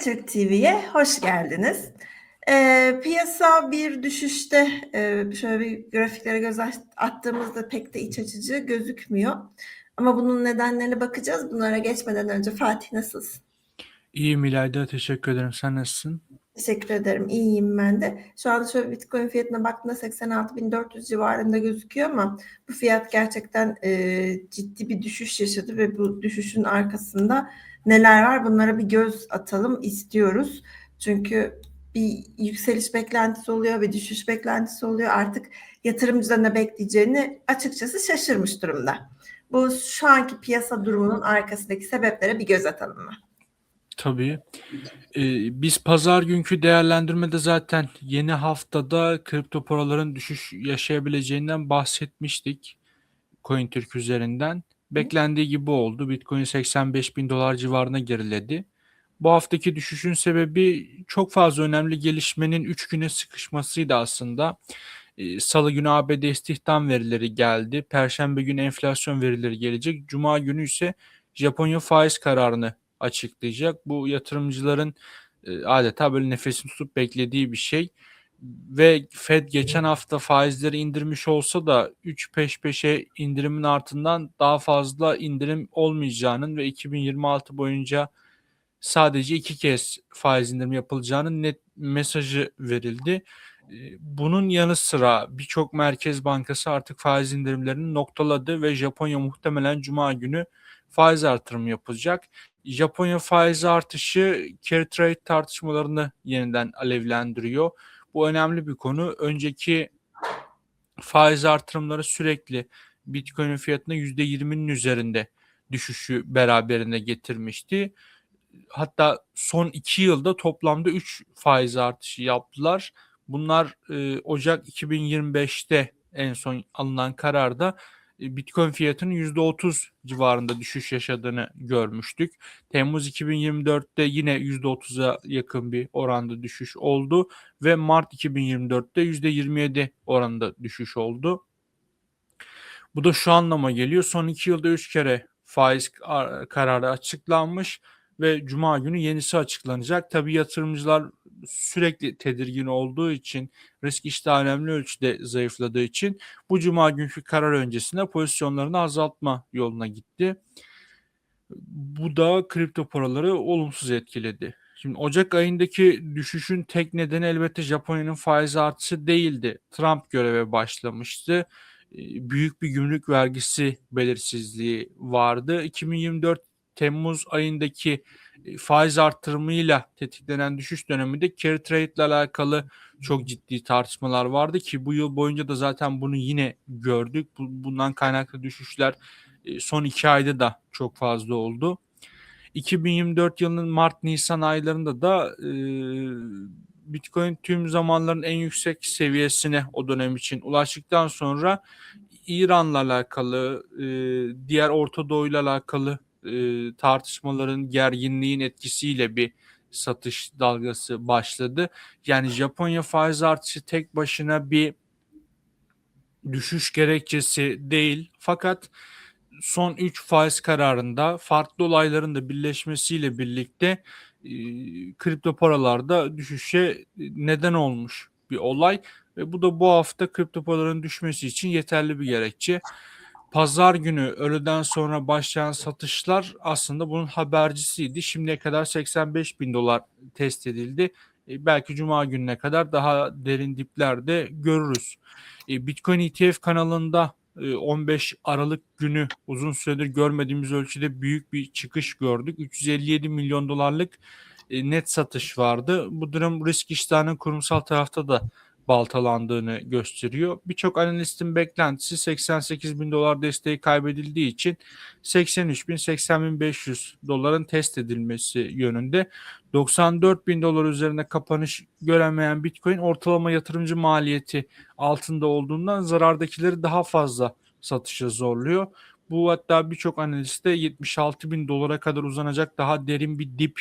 Türk TV'ye hoş geldiniz. Ee, piyasa bir düşüşte, ee, şöyle bir grafiklere göz attığımızda pek de iç açıcı gözükmüyor. Ama bunun nedenlerine bakacağız. Bunlara geçmeden önce Fatih nasılsın? İyiyim İlayda, teşekkür ederim. Sen nasılsın? Teşekkür ederim. İyiyim ben de. Şu anda şöyle Bitcoin fiyatına baktığımda 86.400 civarında gözüküyor ama bu fiyat gerçekten e, ciddi bir düşüş yaşadı ve bu düşüşün arkasında neler var bunlara bir göz atalım istiyoruz. Çünkü bir yükseliş beklentisi oluyor ve düşüş beklentisi oluyor. Artık yatırımcıların ne bekleyeceğini açıkçası şaşırmış durumda. Bu şu anki piyasa durumunun arkasındaki sebeplere bir göz atalım mı? Tabii. Ee, biz pazar günkü değerlendirmede zaten yeni haftada kripto paraların düşüş yaşayabileceğinden bahsetmiştik. CoinTürk üzerinden. Beklendiği gibi oldu. Bitcoin 85 bin dolar civarına geriledi. Bu haftaki düşüşün sebebi çok fazla önemli gelişmenin 3 güne sıkışmasıydı aslında. Ee, Salı günü ABD istihdam verileri geldi. Perşembe günü enflasyon verileri gelecek. Cuma günü ise Japonya faiz kararını açıklayacak. Bu yatırımcıların e, adeta böyle nefesini tutup beklediği bir şey. Ve Fed geçen hafta faizleri indirmiş olsa da 3 peş peşe indirimin ardından daha fazla indirim olmayacağının ve 2026 boyunca sadece iki kez faiz indirimi yapılacağının net mesajı verildi. E, bunun yanı sıra birçok merkez bankası artık faiz indirimlerini noktaladı ve Japonya muhtemelen cuma günü faiz artırımı yapılacak. Japonya faiz artışı carry trade tartışmalarını yeniden alevlendiriyor. Bu önemli bir konu. Önceki faiz artırımları sürekli Bitcoin fiyatına %20'nin üzerinde düşüşü beraberinde getirmişti. Hatta son iki yılda toplamda 3 faiz artışı yaptılar. Bunlar e, Ocak 2025'te en son alınan kararda Bitcoin fiyatının %30 civarında düşüş yaşadığını görmüştük. Temmuz 2024'te yine %30'a yakın bir oranda düşüş oldu ve Mart 2024'te %27 oranında düşüş oldu. Bu da şu anlama geliyor. Son iki yılda üç kere faiz kararı açıklanmış ve Cuma günü yenisi açıklanacak. Tabii yatırımcılar sürekli tedirgin olduğu için risk iştahı önemli ölçüde zayıfladığı için bu Cuma günkü karar öncesinde pozisyonlarını azaltma yoluna gitti. Bu da kripto paraları olumsuz etkiledi. Şimdi Ocak ayındaki düşüşün tek nedeni elbette Japonya'nın faiz artışı değildi. Trump göreve başlamıştı. Büyük bir gümrük vergisi belirsizliği vardı. 2024 Temmuz ayındaki e, faiz artırımıyla tetiklenen düşüş döneminde carry trade ile alakalı çok ciddi tartışmalar vardı ki bu yıl boyunca da zaten bunu yine gördük. Bundan kaynaklı düşüşler e, son iki ayda da çok fazla oldu. 2024 yılının Mart-Nisan aylarında da e, Bitcoin tüm zamanların en yüksek seviyesine o dönem için ulaştıktan sonra İran'la alakalı, e, diğer Orta Doğu'yla alakalı e, tartışmaların gerginliğin etkisiyle bir satış dalgası başladı. Yani Japonya faiz artışı tek başına bir düşüş gerekçesi değil. Fakat son 3 faiz kararında farklı olayların da birleşmesiyle birlikte e, kripto paralarda düşüşe neden olmuş bir olay ve bu da bu hafta kripto paraların düşmesi için yeterli bir gerekçe pazar günü öğleden sonra başlayan satışlar aslında bunun habercisiydi. Şimdiye kadar 85 bin dolar test edildi. E, belki cuma gününe kadar daha derin diplerde görürüz. E, Bitcoin ETF kanalında 15 e, Aralık günü uzun süredir görmediğimiz ölçüde büyük bir çıkış gördük. 357 milyon dolarlık net satış vardı. Bu durum risk iştahının kurumsal tarafta da baltalandığını gösteriyor. Birçok analistin beklentisi 88 bin dolar desteği kaybedildiği için 83 bin 80 bin 500 doların test edilmesi yönünde. 94 bin dolar üzerine kapanış göremeyen Bitcoin ortalama yatırımcı maliyeti altında olduğundan zarardakileri daha fazla satışa zorluyor. Bu hatta birçok analiste 76 bin dolara kadar uzanacak daha derin bir dip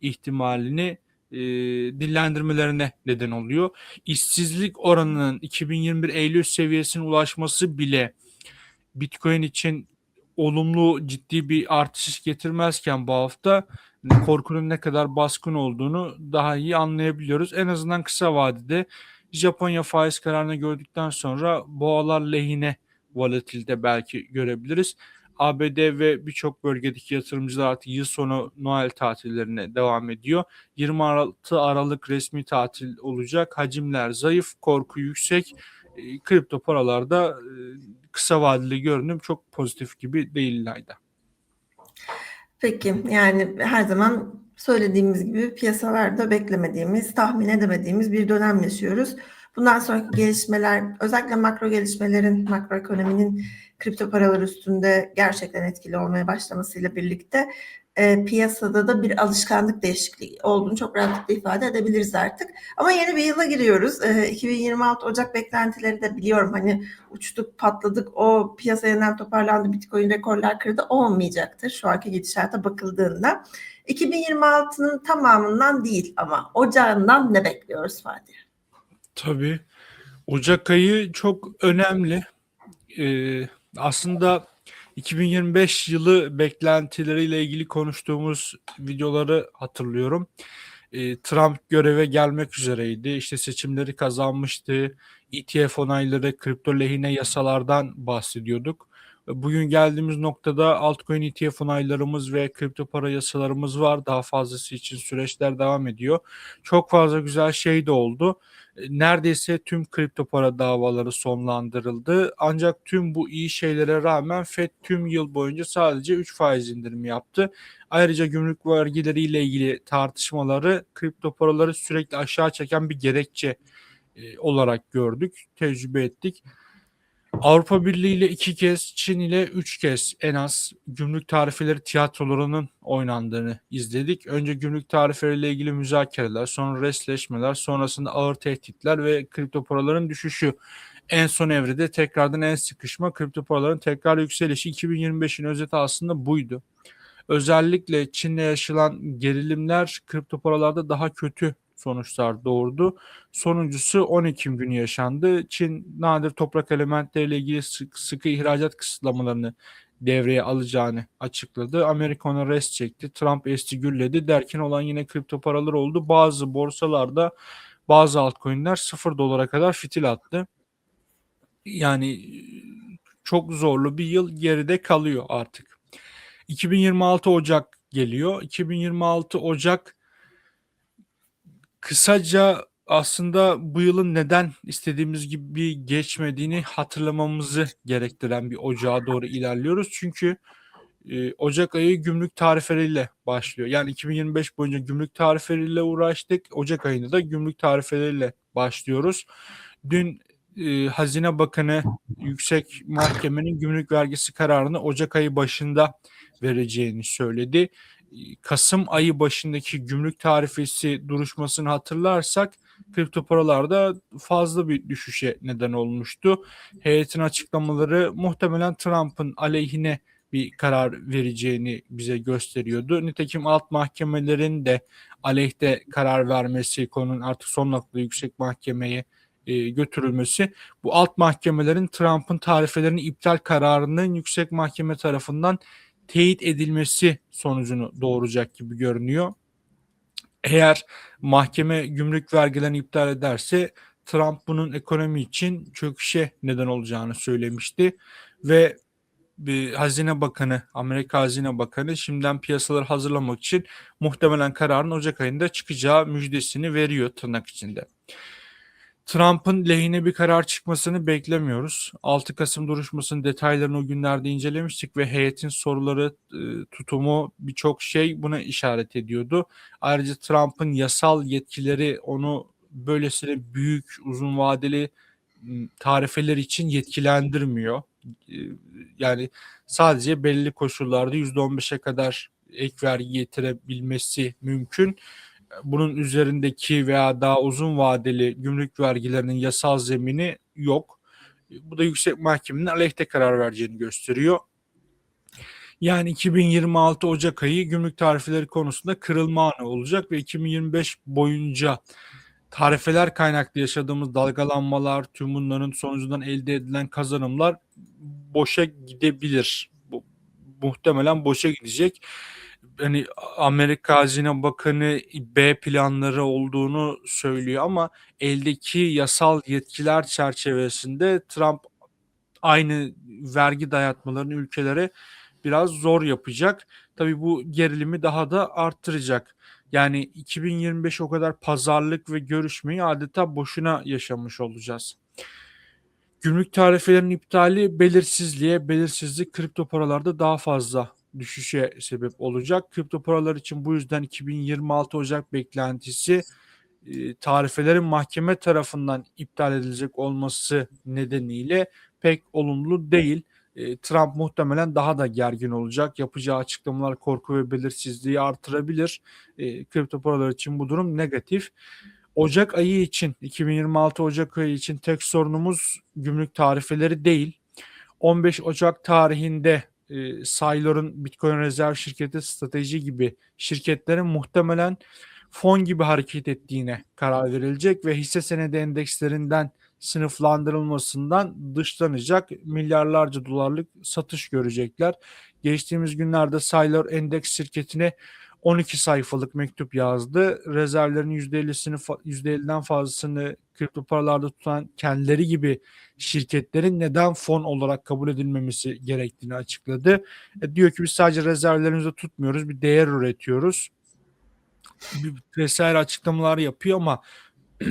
ihtimalini e, dillendirmelerine neden oluyor. İşsizlik oranının 2021 Eylül seviyesine ulaşması bile Bitcoin için olumlu ciddi bir artış getirmezken bu hafta korkunun ne kadar baskın olduğunu daha iyi anlayabiliyoruz. En azından kısa vadede Japonya faiz kararını gördükten sonra boğalar lehine volatilite belki görebiliriz. ABD ve birçok bölgedeki yatırımcılar artık yıl sonu Noel tatillerine devam ediyor. 26 Aralık resmi tatil olacak. Hacimler zayıf, korku yüksek. E, kripto paralarda e, kısa vadeli görünüm çok pozitif gibi değil Layda. Peki yani her zaman söylediğimiz gibi piyasalarda beklemediğimiz, tahmin edemediğimiz bir dönem yaşıyoruz. Bundan sonraki gelişmeler, özellikle makro gelişmelerin, makroekonominin kripto paralar üstünde gerçekten etkili olmaya başlamasıyla birlikte e, piyasada da bir alışkanlık değişikliği olduğunu çok rahatlıkla ifade edebiliriz artık. Ama yeni bir yıla giriyoruz. E, 2026 Ocak beklentileri de biliyorum hani uçtuk patladık o piyasa yeniden toparlandı Bitcoin rekorlar kırdı olmayacaktır şu anki gidişata bakıldığında. 2026'nın tamamından değil ama ocağından ne bekliyoruz Fatih? Tabii. Ocak ayı çok önemli. Ee, aslında 2025 yılı beklentileriyle ilgili konuştuğumuz videoları hatırlıyorum. Ee, Trump göreve gelmek üzereydi. İşte seçimleri kazanmıştı. ETF onayları, kripto lehine yasalardan bahsediyorduk. Bugün geldiğimiz noktada altcoin ETF onaylarımız ve kripto para yasalarımız var. Daha fazlası için süreçler devam ediyor. Çok fazla güzel şey de oldu. Neredeyse tüm kripto para davaları sonlandırıldı. Ancak tüm bu iyi şeylere rağmen FED tüm yıl boyunca sadece 3 faiz indirimi yaptı. Ayrıca gümrük vergileriyle ilgili tartışmaları kripto paraları sürekli aşağı çeken bir gerekçe e, olarak gördük, tecrübe ettik. Avrupa Birliği ile iki kez, Çin ile üç kez en az gümrük tarifeleri tiyatrolarının oynandığını izledik. Önce gümrük tarifeleriyle ilgili müzakereler, sonra resleşmeler, sonrasında ağır tehditler ve kripto paraların düşüşü. En son evrede tekrardan en sıkışma, kripto paraların tekrar yükselişi 2025'in özeti aslında buydu. Özellikle Çin'le yaşanan gerilimler kripto paralarda daha kötü sonuçlar doğurdu. Sonuncusu 10 Ekim günü yaşandı. Çin nadir toprak elementleriyle ilgili sıkı, sıkı ihracat kısıtlamalarını devreye alacağını açıkladı. Amerika ona rest çekti. Trump esti gülledi derken olan yine kripto paralar oldu. Bazı borsalarda bazı altcoin'ler 0 dolara kadar fitil attı. Yani çok zorlu bir yıl geride kalıyor artık. 2026 Ocak geliyor. 2026 Ocak kısaca aslında bu yılın neden istediğimiz gibi geçmediğini hatırlamamızı gerektiren bir ocağa doğru ilerliyoruz. Çünkü e, Ocak ayı gümrük tarifeleriyle başlıyor. Yani 2025 boyunca gümrük tarifeleriyle uğraştık. Ocak ayında da gümrük tarifeleriyle başlıyoruz. Dün e, Hazine Bakanı Yüksek Mahkemenin gümrük vergisi kararını Ocak ayı başında vereceğini söyledi. Kasım ayı başındaki gümrük tarifesi duruşmasını hatırlarsak kripto paralarda fazla bir düşüşe neden olmuştu. Heyetin açıklamaları muhtemelen Trump'ın aleyhine bir karar vereceğini bize gösteriyordu. Nitekim alt mahkemelerin de aleyhte karar vermesi konunun artık son noktada yüksek mahkemeye e, götürülmesi bu alt mahkemelerin Trump'ın tarifelerini iptal kararının yüksek mahkeme tarafından teyit edilmesi sonucunu doğuracak gibi görünüyor. Eğer mahkeme gümrük vergilerini iptal ederse Trump bunun ekonomi için çöküşe neden olacağını söylemişti ve bir Hazine Bakanı, Amerika Hazine Bakanı şimdiden piyasaları hazırlamak için muhtemelen kararın Ocak ayında çıkacağı müjdesini veriyor tırnak içinde. Trump'ın lehine bir karar çıkmasını beklemiyoruz. 6 Kasım duruşmasının detaylarını o günlerde incelemiştik ve heyetin soruları, e, tutumu birçok şey buna işaret ediyordu. Ayrıca Trump'ın yasal yetkileri onu böylesine büyük, uzun vadeli tarifeler için yetkilendirmiyor. E, yani sadece belli koşullarda %15'e kadar ek vergi getirebilmesi mümkün bunun üzerindeki veya daha uzun vadeli gümrük vergilerinin yasal zemini yok. Bu da yüksek mahkemenin aleyhte karar vereceğini gösteriyor. Yani 2026 Ocak ayı gümrük tarifeleri konusunda kırılma anı olacak ve 2025 boyunca tarifeler kaynaklı yaşadığımız dalgalanmalar, tüm bunların sonucundan elde edilen kazanımlar boşa gidebilir. Bu, muhtemelen boşa gidecek. Hani Amerika Hazine Bakanı B planları olduğunu söylüyor ama eldeki yasal yetkiler çerçevesinde Trump aynı vergi dayatmalarını ülkelere biraz zor yapacak. Tabii bu gerilimi daha da arttıracak. Yani 2025 o kadar pazarlık ve görüşmeyi adeta boşuna yaşamış olacağız. Gümrük tarifelerinin iptali belirsizliğe, belirsizlik kripto paralarda daha fazla düşüşe sebep olacak. Kripto paralar için bu yüzden 2026 Ocak beklentisi e, tarifelerin mahkeme tarafından iptal edilecek olması nedeniyle pek olumlu değil. E, Trump muhtemelen daha da gergin olacak. Yapacağı açıklamalar korku ve belirsizliği artırabilir. E, kripto paralar için bu durum negatif. Ocak ayı için 2026 Ocak ayı için tek sorunumuz gümrük tarifeleri değil. 15 Ocak tarihinde e, Saylor'un Bitcoin rezerv şirketi strateji gibi şirketlerin muhtemelen fon gibi hareket ettiğine karar verilecek ve hisse senedi endekslerinden sınıflandırılmasından dışlanacak milyarlarca dolarlık satış görecekler. Geçtiğimiz günlerde Saylor endeks şirketine 12 sayfalık mektup yazdı. Rezervlerin %50'sini %50'den fazlasını kripto paralarda tutan kendileri gibi şirketlerin neden fon olarak kabul edilmemesi gerektiğini açıkladı. E, diyor ki biz sadece rezervlerimizi tutmuyoruz, bir değer üretiyoruz. Bir vesaire açıklamalar yapıyor ama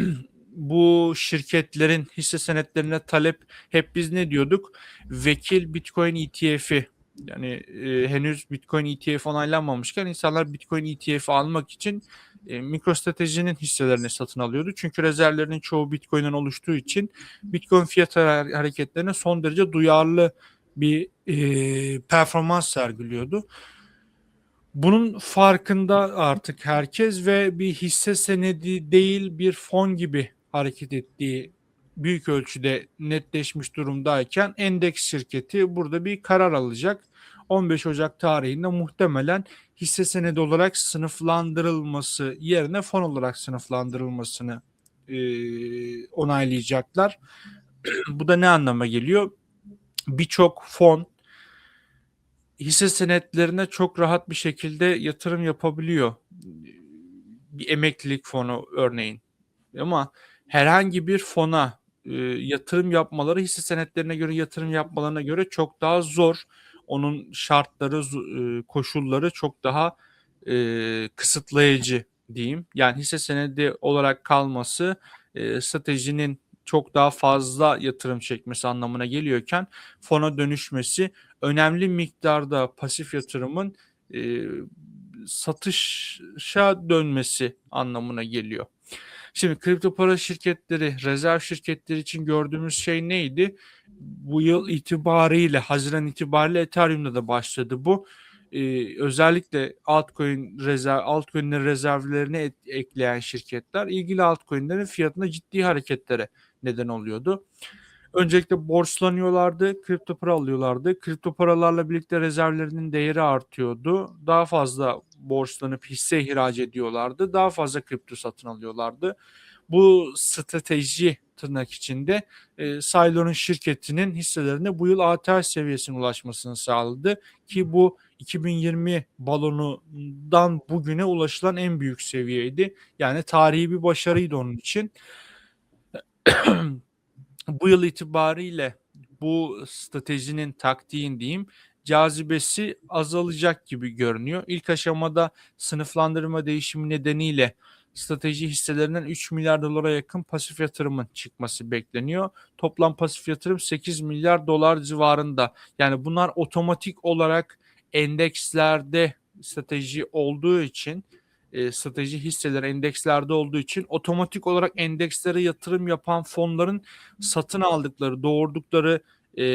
bu şirketlerin hisse senetlerine talep hep biz ne diyorduk? Vekil Bitcoin ETF'i yani e, henüz Bitcoin ETF onaylanmamışken insanlar Bitcoin ETF almak için e, MicroStrategy'nin hisselerini satın alıyordu. Çünkü rezervlerinin çoğu Bitcoin'den oluştuğu için Bitcoin fiyat hareketlerine son derece duyarlı bir e, performans sergiliyordu. Bunun farkında artık herkes ve bir hisse senedi değil bir fon gibi hareket ettiği büyük ölçüde netleşmiş durumdayken endeks şirketi burada bir karar alacak. 15 Ocak tarihinde muhtemelen hisse senedi olarak sınıflandırılması yerine fon olarak sınıflandırılmasını e, onaylayacaklar. Bu da ne anlama geliyor? Birçok fon hisse senetlerine çok rahat bir şekilde yatırım yapabiliyor. Bir emeklilik fonu örneğin. Ama herhangi bir fona e, yatırım yapmaları hisse senetlerine göre yatırım yapmalarına göre çok daha zor. Onun şartları, e, koşulları çok daha e, kısıtlayıcı diyeyim. Yani hisse senedi olarak kalması e, stratejinin çok daha fazla yatırım çekmesi anlamına geliyorken fona dönüşmesi önemli miktarda pasif yatırımın e, satışa dönmesi anlamına geliyor. Şimdi kripto para şirketleri, rezerv şirketleri için gördüğümüz şey neydi? Bu yıl itibariyle, Haziran itibariyle Ethereum'da da başladı bu. Ee, özellikle altcoin rezerv, altcoin'lerin rezervlerini et, ekleyen şirketler ilgili altcoin'lerin fiyatında ciddi hareketlere neden oluyordu. Öncelikle borçlanıyorlardı, kripto para alıyorlardı. Kripto paralarla birlikte rezervlerinin değeri artıyordu. Daha fazla borçlanıp hisse ihraç ediyorlardı. Daha fazla kripto satın alıyorlardı. Bu strateji tırnak içinde e, Saylor'un şirketinin hisselerine bu yıl ATH seviyesine ulaşmasını sağladı ki bu 2020 balonundan bugüne ulaşılan en büyük seviyeydi. Yani tarihi bir başarıydı onun için. bu yıl itibariyle bu stratejinin taktiğin diyeyim cazibesi azalacak gibi görünüyor. İlk aşamada sınıflandırma değişimi nedeniyle strateji hisselerinden 3 milyar dolara yakın pasif yatırımın çıkması bekleniyor. Toplam pasif yatırım 8 milyar dolar civarında. Yani bunlar otomatik olarak endekslerde strateji olduğu için e, strateji hisseleri endekslerde olduğu için otomatik olarak endekslere yatırım yapan fonların satın aldıkları, doğurdukları e,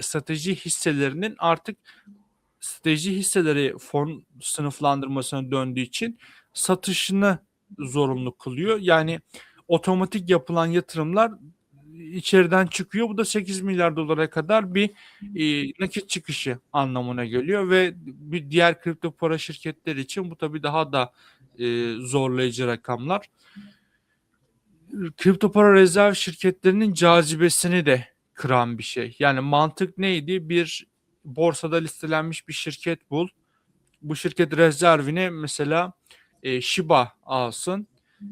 strateji hisselerinin artık strateji hisseleri fon sınıflandırmasına döndüğü için satışını zorunlu kılıyor. Yani otomatik yapılan yatırımlar içeriden çıkıyor. Bu da 8 milyar dolara kadar bir e, nakit çıkışı anlamına geliyor ve bir diğer kripto para şirketleri için bu tabii daha da e, zorlayıcı rakamlar. Kripto para rezerv şirketlerinin cazibesini de kıran bir şey. Yani mantık neydi? Bir borsada listelenmiş bir şirket bul. bu şirket rezervine mesela e, Shiba alsın.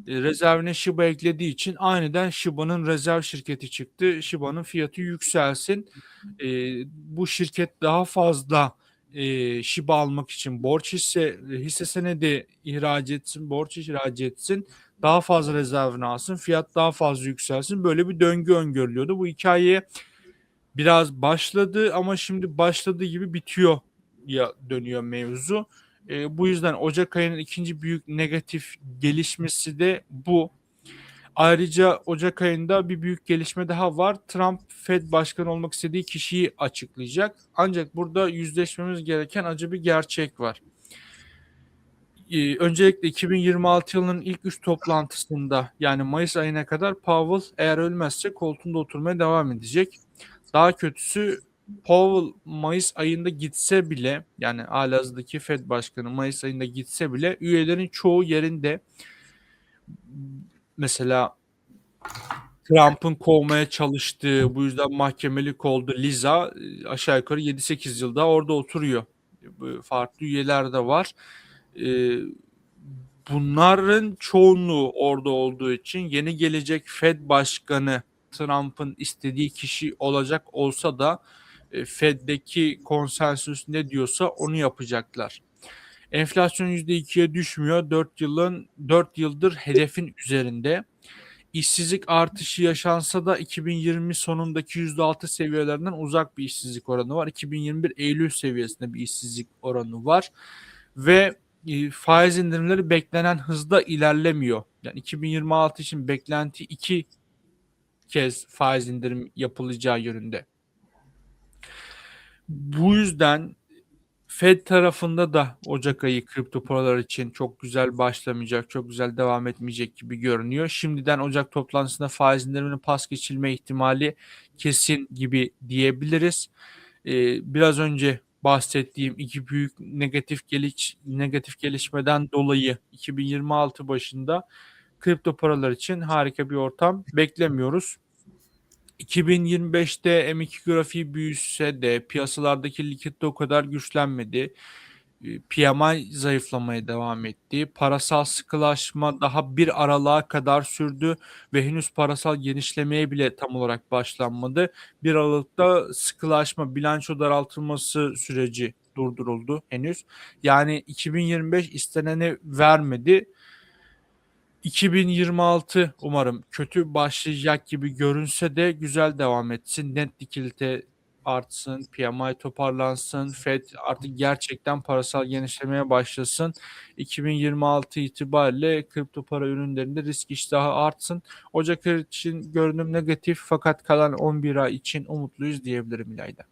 E, rezervine Shiba eklediği için aniden Shiba'nın rezerv şirketi çıktı. Shiba'nın fiyatı yükselsin. E, bu şirket daha fazla e, Shiba almak için borç hisse hisse senedi ihraç etsin, borç ihraç etsin. Daha fazla rezervini alsın, fiyat daha fazla yükselsin. Böyle bir döngü öngörülüyordu. Bu hikaye biraz başladı ama şimdi başladığı gibi bitiyor ya dönüyor mevzu. E, bu yüzden Ocak ayının ikinci büyük negatif gelişmesi de bu. Ayrıca Ocak ayında bir büyük gelişme daha var. Trump Fed başkanı olmak istediği kişiyi açıklayacak. Ancak burada yüzleşmemiz gereken acı bir gerçek var. Ee, öncelikle 2026 yılının ilk üç toplantısında yani Mayıs ayına kadar Powell eğer ölmezse koltuğunda oturmaya devam edecek. Daha kötüsü Powell Mayıs ayında gitse bile yani halihazırdaki Fed başkanı Mayıs ayında gitse bile üyelerin çoğu yerinde mesela Trump'ın kovmaya çalıştığı bu yüzden mahkemelik oldu Liza aşağı yukarı 7-8 yılda orada oturuyor. Farklı üyeler de var. Ee, bunların çoğunluğu orada olduğu için yeni gelecek Fed başkanı Trump'ın istediği kişi olacak olsa da Fed'deki konsensüs ne diyorsa onu yapacaklar. Enflasyon %2'ye düşmüyor. 4 yılın 4 yıldır hedefin üzerinde. İşsizlik artışı yaşansa da 2020 sonundaki %6 seviyelerinden uzak bir işsizlik oranı var. 2021 Eylül seviyesinde bir işsizlik oranı var ve e, faiz indirimleri beklenen hızda ilerlemiyor. Yani 2026 için beklenti iki kez faiz indirim yapılacağı yönünde. Bu yüzden Fed tarafında da Ocak ayı kripto paralar için çok güzel başlamayacak, çok güzel devam etmeyecek gibi görünüyor. Şimdiden Ocak toplantısında faiz indiriminin pas geçilme ihtimali kesin gibi diyebiliriz. Ee, biraz önce bahsettiğim iki büyük negatif geliş negatif gelişmeden dolayı 2026 başında kripto paralar için harika bir ortam beklemiyoruz. 2025'te M2 grafiği büyüse de piyasalardaki likidite o kadar güçlenmedi. Ee, PMI zayıflamaya devam etti. Parasal sıkılaşma daha bir aralığa kadar sürdü ve henüz parasal genişlemeye bile tam olarak başlanmadı. Bir aralıkta sıkılaşma, bilanço daraltılması süreci durduruldu henüz. Yani 2025 isteneni vermedi. 2026 umarım kötü başlayacak gibi görünse de güzel devam etsin. Net likidite artsın, PMI toparlansın, Fed artık gerçekten parasal genişlemeye başlasın. 2026 itibariyle kripto para ürünlerinde risk iştahı artsın. Ocak için görünüm negatif fakat kalan 11 ay için umutluyuz diyebilirim İlayda.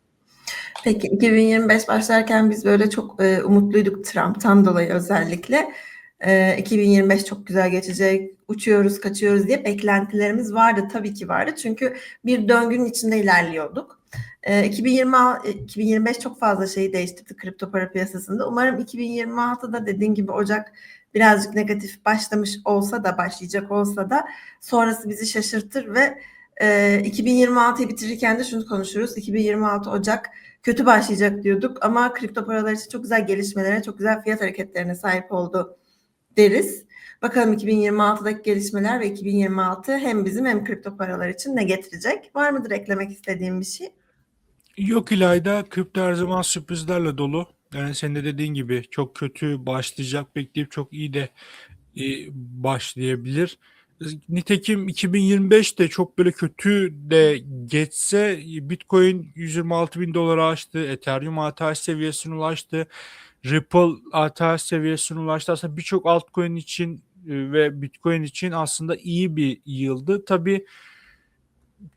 Peki 2025 başlarken biz böyle çok e, umutluyduk Trump'tan dolayı özellikle. E, 2025 çok güzel geçecek, uçuyoruz, kaçıyoruz diye beklentilerimiz vardı. Tabii ki vardı. Çünkü bir döngünün içinde ilerliyorduk. E, 2020, 2025 çok fazla şeyi değiştirdi kripto para piyasasında. Umarım 2026'da dediğin gibi Ocak birazcık negatif başlamış olsa da başlayacak olsa da sonrası bizi şaşırtır ve e, 2026'yı bitirirken de şunu konuşuruz. 2026 Ocak kötü başlayacak diyorduk ama kripto paralar için çok güzel gelişmelere, çok güzel fiyat hareketlerine sahip oldu deriz. Bakalım 2026'daki gelişmeler ve 2026 hem bizim hem kripto paralar için ne getirecek? Var mıdır eklemek istediğim bir şey? Yok İlayda, kripto her zaman sürprizlerle dolu. Yani senin de dediğin gibi çok kötü başlayacak bekleyip çok iyi de e, başlayabilir. Nitekim 2025 de çok böyle kötü de geçse Bitcoin 126 bin dolara aştı. Ethereum ATH seviyesine ulaştı. Ripple ATH seviyesine ulaştı. Aslında birçok altcoin için e, ve Bitcoin için aslında iyi bir yıldı. Tabii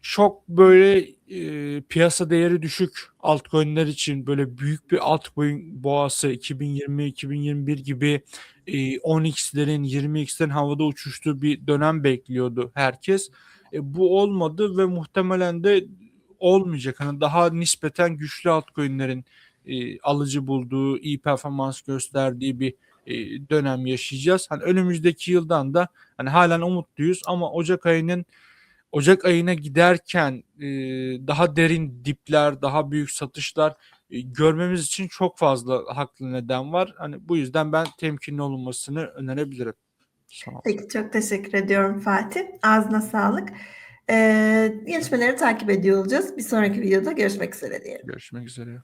çok böyle e, piyasa değeri düşük altcoin'ler için böyle büyük bir altcoin boğası 2020-2021 gibi e, 10x'lerin 20x'lerin havada uçuştuğu bir dönem bekliyordu herkes. E, bu olmadı ve muhtemelen de olmayacak. Hani daha nispeten güçlü altcoin'lerin e, alıcı bulduğu, iyi performans gösterdiği bir e, dönem yaşayacağız. Hani önümüzdeki yıldan da hani halen umutluyuz ama Ocak ayının Ocak ayına giderken e, daha derin dipler, daha büyük satışlar e, görmemiz için çok fazla haklı neden var. Hani bu yüzden ben temkinli olunmasını önerebilirim. Sağ. Peki çok teşekkür ediyorum Fatih. Ağzına sağlık. Ee, gelişmeleri takip ediyor olacağız. Bir sonraki videoda görüşmek üzere diyelim. Görüşmek üzere.